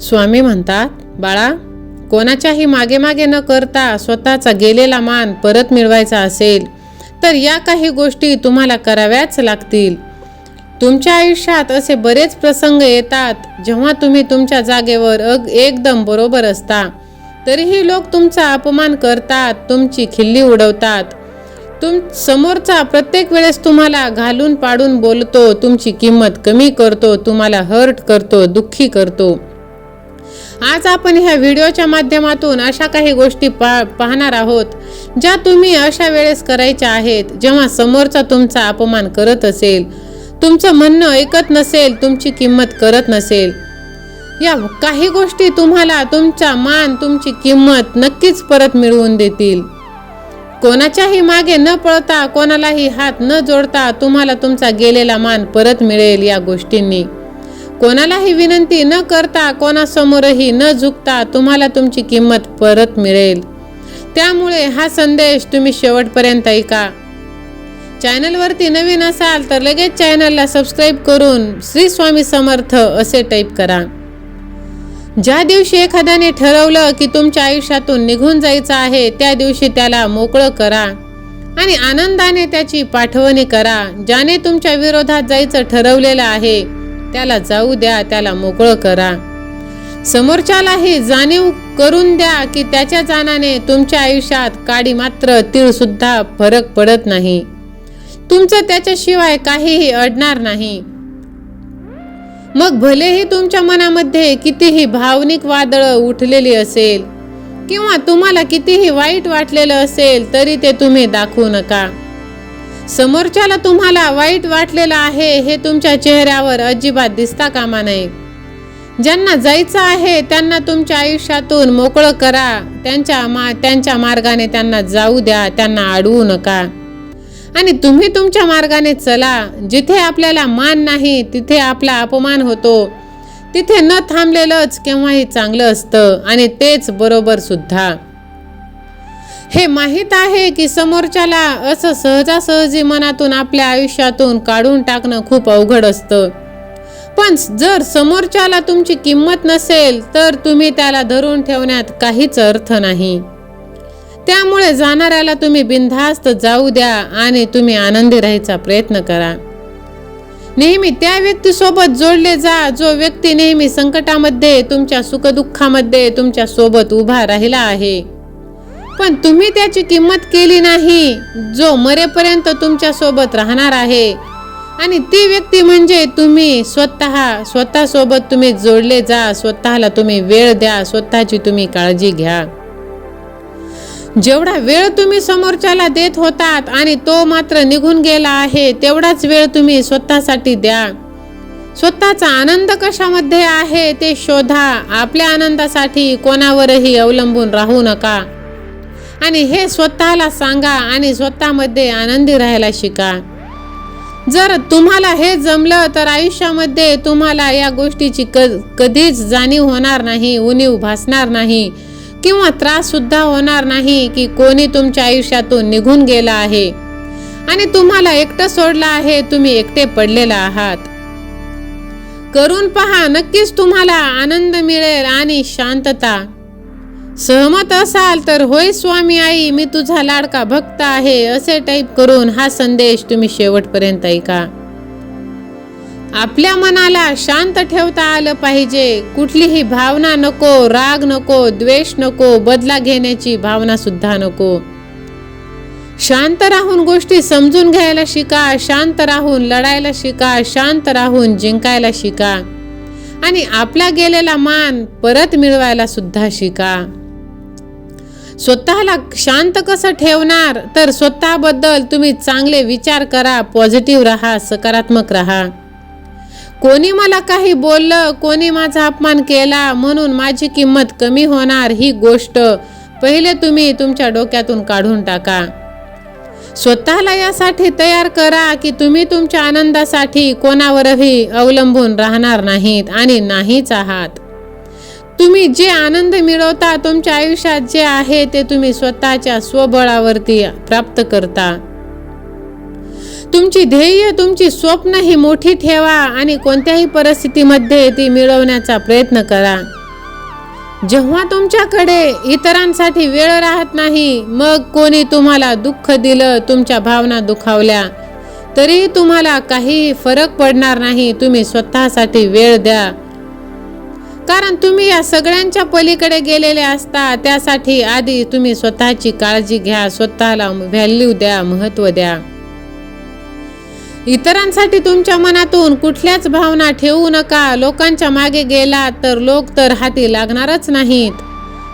स्वामी म्हणतात बाळा कोणाच्याही मागे मागे न करता स्वतःचा गेलेला मान परत मिळवायचा असेल तर या काही गोष्टी तुम्हाला कराव्याच लागतील. तुमच्या आयुष्यात असे बरेच प्रसंग येतात जेव्हा तुम्ही तुमच्या जागेवर अग एकदम बरोबर असता. तरीही लोक तुमचा अपमान करतात तुमची खिल्ली उडवतात. तुम समोरचा प्रत्येक वेळेस तुम्हाला घालून पाडून बोलतो तुमची किंमत कमी करतो तुम्हाला हर्ट करतो दुःखी करतो. आज आपण ह्या व्हिडिओच्या माध्यमातून अशा काही गोष्टी पा पाहणार आहोत ज्या तुम्ही अशा वेळेस करायच्या आहेत जेव्हा समोरचा तुमचा अपमान करत असेल तुमचं म्हणणं ऐकत नसेल तुमची किंमत करत नसेल. या काही गोष्टी तुम्हाला तुमचा मान तुमची किंमत नक्कीच परत मिळवून देतील. कोणाच्याही मागे न पळता कोणालाही हात न जोडता तुम्हाला तुमचा गेलेला मान परत मिळेल या गोष्टींनी. कोणालाही विनंती न करता कोणासमोरही न झुकता तुम्हाला तुमची किंमत परत मिळेल. त्यामुळे हा संदेश तुम्ही शेवटपर्यंत ऐका. चॅनलवरती नवीन असाल तर लगेच चॅनलला सबस्क्राईब करून श्री स्वामी समर्थ असे टाईप करा. ज्या दिवशी एखाद्याने ठरवलं की तुमच्या आयुष्यातून निघून जायचं आहे त्या दिवशी त्याला मोकळं करा आणि आनंदाने त्याची पाठवणी करा ज्याने तुमच्या विरोधात जायचं ठरवलेलं आहे. त्याला जाऊ द्या त्याला मोकळं करा. समोरच्यालाही जाणीव करून द्या की त्याच्या जाण्याने तुमच्या आयुष्यात काडी मात्र तीळ सुद्धा फरक पडत नाही. तुमचं त्याच्याशिवाय काहीही अडणार नाही. मग भलेही तुमच्या मनामध्ये कितीही भावनिक वादळ उठलेली असेल किंवा तुम्हाला कितीही वाईट वाटलेलं असेल तरी ते तुम्ही दाखवू नका. समोरच्याला तुम्हाला वाईट वाटलेलं आहे हे तुमच्या चेहऱ्यावर अजिबात दिसता कामा नये. ज्यांना जायचं आहे त्यांना तुमच्या आयुष्यातून मोकळं करा. त्यांच्या मा त्यांच्या मार्गाने त्यांना जाऊ द्या त्यांना अडवू नका. आणि तुम्ही तुमच्या मार्गाने चला. जिथे आपल्याला मान नाही तिथे आपला अपमान होतो. तिथे न थांबलेलंच केव्हाही चांगलं असतं. आणि तेच बरोबर सुद्धा. हे माहीत आहे की समोरच्याला असं सहजासहजी मनातून आपल्या आयुष्यातून काढून टाकणं खूप अवघड असतं. पण जर समोरच्याला तुमची किंमत नसेल तर तुम्ही त्याला धरून ठेवण्यात काहीच अर्थ नाही. त्यामुळे जाणाऱ्याला तुम्ही बिनधास्त जाऊ द्या आणि तुम्ही आनंदी राहायचा प्रयत्न करा. नेहमी त्या व्यक्तीसोबत जोडले जा जो व्यक्ती नेहमी संकटामध्ये तुमच्या सुखदुःखामध्ये तुमच्यासोबत उभा राहिला आहे. पण तुम्ही त्याची किंमत केली नाही. जो मरेपर्यंत तुमच्यासोबत राहणार आहे. आणि ती व्यक्ती म्हणजे तुम्ही. स्वतः स्वतःसोबत तुम्ही जोडले जा. स्वतःला तुम्ही वेळ द्या. स्वतःची तुम्ही काळजी घ्या. जेवढा वेळ तुम्ही समोरच्याला देत होतात आणि तो मात्र निघून गेला आहे तेवढाच वेळ तुम्ही स्वतःसाठी द्या. स्वतःचा आनंद कशामध्ये आहे ते शोधा. आपल्या आनंदासाठी कोणावरही अवलंबून राहू नका. आणि हे स्वतःला सांगा आणि स्वतःमध्ये आनंदी राहायला शिका. जर तुम्हाला हे जमलं तर आयुष्यामध्ये तुम्हाला या गोष्टीची क कधीच जाणीव होणार नाही उणीव भासणार नाही किंवा त्राससुद्धा होणार नाही की कोणी तुमच्या आयुष्यातून निघून गेला आहे. आणि तुम्हाला एकटं सोडलं आहे तुम्ही एकटे पडलेला आहात. करून पहा नक्कीच तुम्हाला आनंद मिळेल आणि शांतता सहमत असाल तर होय स्वामी आई मी तुझा लाडका भक्त आहे असे टाईप करून हा संदेश तुम्ही शेवटपर्यंत ऐका. आपल्या मनाला शांत ठेवता आलं पाहिजे. कुठलीही भावना नको राग नको द्वेष नको बदला घेण्याची भावना सुद्धा नको. शांत राहून गोष्टी समजून घ्यायला शिका शांत राहून लढायला शिका शांत राहून जिंकायला शिका. आणि आपला गेलेला मान परत मिळवायला सुद्धा शिका. स्वतःला शांत कसं ठेवणार? तर स्वतःबद्दल तुम्ही चांगले विचार करा पॉझिटिव्ह राहा सकारात्मक राहा. कोणी मला काही बोललं कोणी माझा अपमान केला म्हणून माझी किंमत कमी होणार ही गोष्ट पहिले तुम्ही तुमच्या डोक्यातून काढून टाका. स्वतःला यासाठी तयार करा की तुम्ही तुमच्या आनंदासाठी कोणावरही अवलंबून राहणार नाहीत आणि नाहीच आहात. तुम्ही जे आनंद मिळवता तुमच्या आयुष्यात जे आहे ते तुम्ही स्वतःच्या स्वबळावरती प्राप्त करता. तुमची ध्येय तुमची स्वप्न ही मोठी ठेवा आणि कोणत्याही परिस्थितीमध्ये ती मिळवण्याचा प्रयत्न करा. जेव्हा तुमच्याकडे इतरांसाठी वेळ राहत नाही मग कोणी तुम्हाला दुःख दिलं तुमच्या भावना दुखावल्या. तरी तुम्हाला काही फरक पडणार नाही तुम्ही स्वतःसाठी वेळ द्या. कारण तुम्ही या सगळ्यांच्या पलीकडे गेलेले असता त्यासाठी आधी तुम्ही स्वतःची काळजी घ्या स्वतःला व्हॅल्यू द्या महत्त्व द्या. इतरांसाठी तुमच्या मनातून कुठल्याच भावना ठेवू नका. लोकांच्या मागे गेला तर लोक तर हाती लागणारच नाहीत.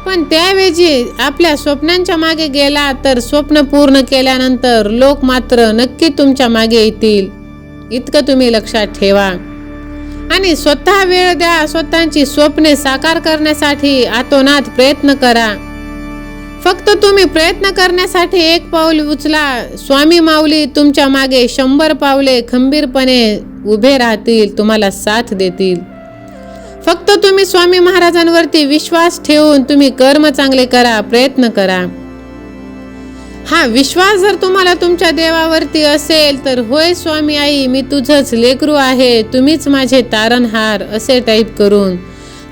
पण त्याऐवजी आपल्या स्वप्नांच्या मागे गेला तर स्वप्न पूर्ण केल्यानंतर लोक मात्र नक्की तुमच्या मागे येतील. इतकं तुम्ही लक्षात ठेवा. आणि स्वतः वेळ द्या स्वतःची स्वप्ने साकार करण्यासाठी आतोनात प्रयत्न करा. फक्त तुम्ही प्रयत्न करण्यासाठी एक पाऊल उचला. स्वामी माऊली तुमच्या मागे शंभर पावले खंबीरपणे उभे राहतील तुम्हाला साथ देतील. फक्त तुम्ही स्वामी महाराजांवरती विश्वास ठेवून तुम्ही कर्म चांगले करा प्रयत्न करा. हा विश्वास जर तुम्हाला तुमच्या देवावरती असेल तर होय स्वामी आई मी तुझंच लेकरू आहे तुम्हीच माझे तारणहार असे टाईप करून.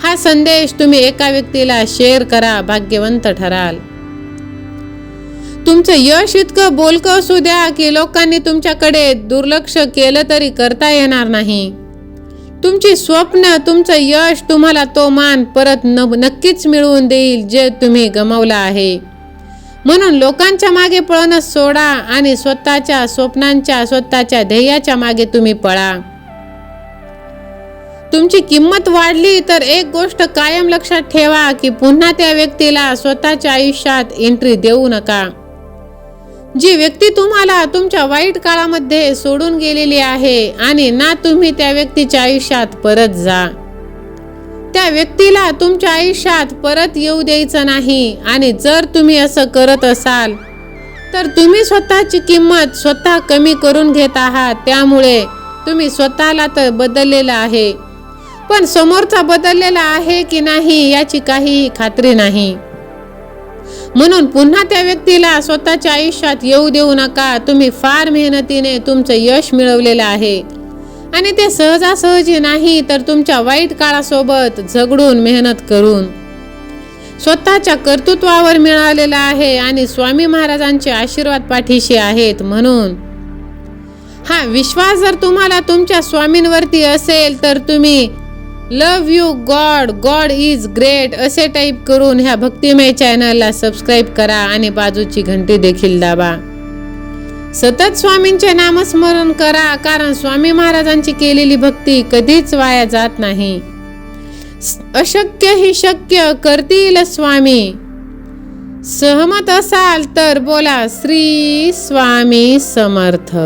हा संदेश तुम्ही एका व्यक्तीला शेअर करा भाग्यवंत ठराल. तुमचं यश इतकं बोलकं असू द्या की लोकांनी तुमच्याकडे दुर्लक्ष केलं तरी करता येणार नाही. तुमची स्वप्न तुमचं यश तुम्हाला तो मान परत न नक्कीच मिळवून देईल जे तुम्ही गमावला आहे. म्हणून लोकांच्या मागे पळणं सोडा आणि स्वतःच्या स्वप्नांच्या स्वतःच्या ध्येयाच्या मागे तुम्ही पळा. तुमची किंमत वाढली तर एक गोष्ट कायम लक्षात ठेवा की पुन्हा त्या व्यक्तीला स्वतःच्या आयुष्यात एंट्री देऊ नका. जी व्यक्ती तुम्हाला तुमच्या वाईट काळामध्ये सोडून गेलेली आहे आणि ना तुम्ही त्या व्यक्तीच्या आयुष्यात परत जा. त्या व्यक्तीला तुमच्या आयुष्यात परत येऊ द्यायचं नाही. आणि जर तुम्ही असं करत असाल तर तुम्ही स्वतःची किंमत स्वतः कमी करून घेत आहात. त्यामुळे तुम्ही स्वतःला तर बदललेलं आहे. पण समोरचा बदललेला आहे की नाही याची काहीही खात्री नाही. म्हणून पुन्हा त्या व्यक्तीला स्वतःच्या आयुष्यात येऊ देऊ नका. तुम्ही फार मेहनतीने तुमचं यश मिळवलेलं आहे. आणि ते सहजासहजी नाही तर तुमच्या वाईट काळासोबत झगडून मेहनत करून. स्वतःच्या कर्तृत्वावर मिळालेला आहे आणि स्वामी महाराजांचे आशीर्वाद पाठीशी आहेत म्हणून. हा विश्वास जर तुम्हाला तुमच्या स्वामींवरती असेल तर तुम्ही love you God God is great असे टाईप करून ह्या भक्तिमय चॅनलला सबस्क्राईब करा आणि बाजूची घंटी देखील दाबा. सतत स्वामींचे नामस्मरण करा कारण स्वामी महाराजांची केलेली भक्ती कधीच वाया जात नाही. अशक्य ही शक्य करतील स्वामी. सहमत असाल तर बोला श्री स्वामी समर्थ.